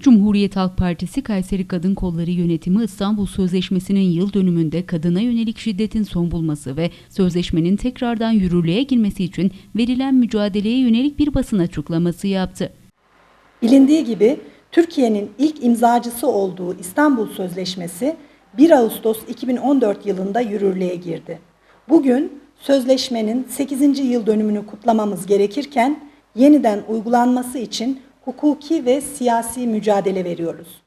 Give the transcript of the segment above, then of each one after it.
Cumhuriyet Halk Partisi Kayseri Kadın Kolları Yönetimi İstanbul Sözleşmesi'nin yıl dönümünde kadına yönelik şiddetin son bulması ve sözleşmenin tekrardan yürürlüğe girmesi için verilen mücadeleye yönelik bir basın açıklaması yaptı. Bilindiği gibi Türkiye'nin ilk imzacısı olduğu İstanbul Sözleşmesi 1 Ağustos 2014 yılında yürürlüğe girdi. Bugün sözleşmenin 8. yıl dönümünü kutlamamız gerekirken yeniden uygulanması için hukuki ve siyasi mücadele veriyoruz.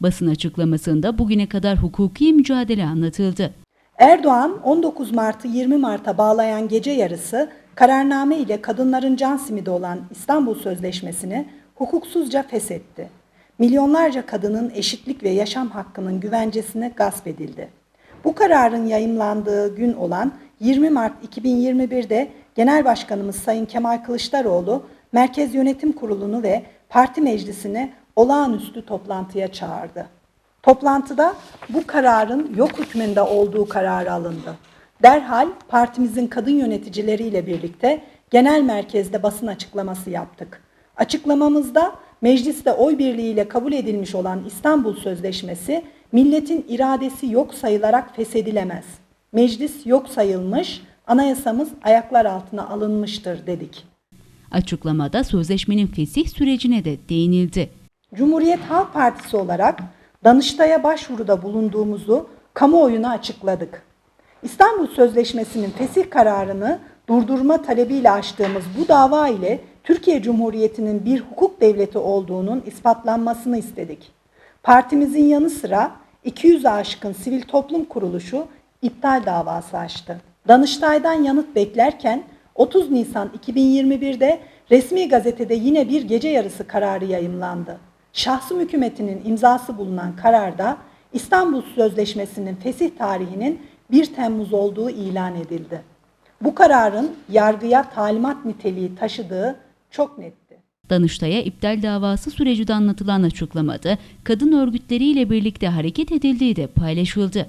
Basın açıklamasında bugüne kadar hukuki mücadele anlatıldı. Erdoğan 19 Mart'ı 20 Mart'a bağlayan gece yarısı kararname ile kadınların can simidi olan İstanbul Sözleşmesi'ni hukuksuzca feshetti. Milyonlarca kadının eşitlik ve yaşam hakkının güvencesine gasp edildi. Bu kararın yayımlandığı gün olan 20 Mart 2021'de Genel Başkanımız Sayın Kemal Kılıçdaroğlu Merkez Yönetim Kurulu'nu ve parti meclisini olağanüstü toplantıya çağırdı. Toplantıda bu kararın yok hükmünde olduğu kararı alındı. Derhal partimizin kadın yöneticileriyle birlikte genel merkezde basın açıklaması yaptık. Açıklamamızda mecliste oy birliğiyle kabul edilmiş olan İstanbul Sözleşmesi milletin iradesi yok sayılarak feshedilemez. Meclis yok sayılmış, anayasamız ayaklar altına alınmıştır dedik. Açıklamada sözleşmenin fesih sürecine de değinildi. Cumhuriyet Halk Partisi olarak Danıştay'a başvuruda bulunduğumuzu kamuoyuna açıkladık. İstanbul Sözleşmesi'nin fesih kararını durdurma talebiyle açtığımız bu dava ile Türkiye Cumhuriyeti'nin bir hukuk devleti olduğunun ispatlanmasını istedik. Partimizin yanı sıra 200'e aşkın sivil toplum kuruluşu iptal davası açtı. Danıştay'dan yanıt beklerken 30 Nisan 2021'de resmi gazetede yine bir gece yarısı kararı yayımlandı. Şahsım hükümetinin imzası bulunan kararda İstanbul Sözleşmesi'nin fesih tarihinin 1 Temmuz olduğu ilan edildi. Bu kararın yargıya talimat niteliği taşıdığı çok netti. Danıştay'a iptal davası süreci de anlatılan açıklamada kadın örgütleriyle birlikte hareket edildiği de paylaşıldı.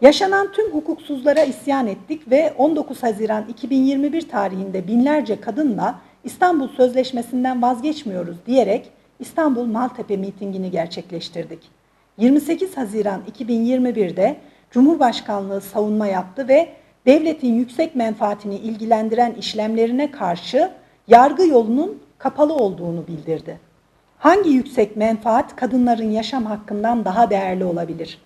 Yaşanan tüm hukuksuzlara isyan ettik ve 19 Haziran 2021 tarihinde binlerce kadınla İstanbul Sözleşmesi'nden vazgeçmiyoruz diyerek İstanbul Maltepe mitingini gerçekleştirdik. 28 Haziran 2021'de Cumhurbaşkanlığı savunma yaptı ve devletin yüksek menfaatini ilgilendiren işlemlerine karşı yargı yolunun kapalı olduğunu bildirdi. Hangi yüksek menfaat kadınların yaşam hakkından daha değerli olabilir?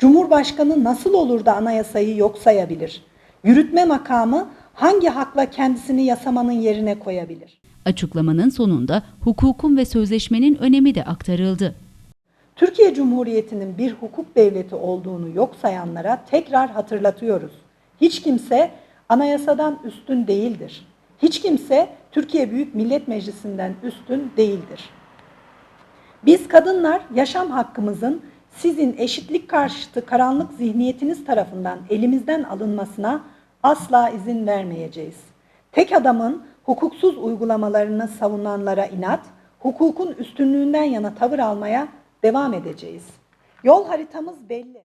Cumhurbaşkanı nasıl olur da anayasayı yok sayabilir? Yürütme makamı hangi hakla kendisini yasamanın yerine koyabilir? Açıklamanın sonunda hukukun ve sözleşmenin önemi de aktarıldı. Türkiye Cumhuriyeti'nin bir hukuk devleti olduğunu yok sayanlara tekrar hatırlatıyoruz. Hiç kimse anayasadan üstün değildir. Hiç kimse Türkiye Büyük Millet Meclisi'nden üstün değildir. Biz kadınlar yaşam hakkımızın sizin eşitlik karşıtı karanlık zihniyetiniz tarafından elimizden alınmasına asla izin vermeyeceğiz. Tek adamın hukuksuz uygulamalarını savunanlara inat, hukukun üstünlüğünden yana tavır almaya devam edeceğiz. Yol haritamız belli.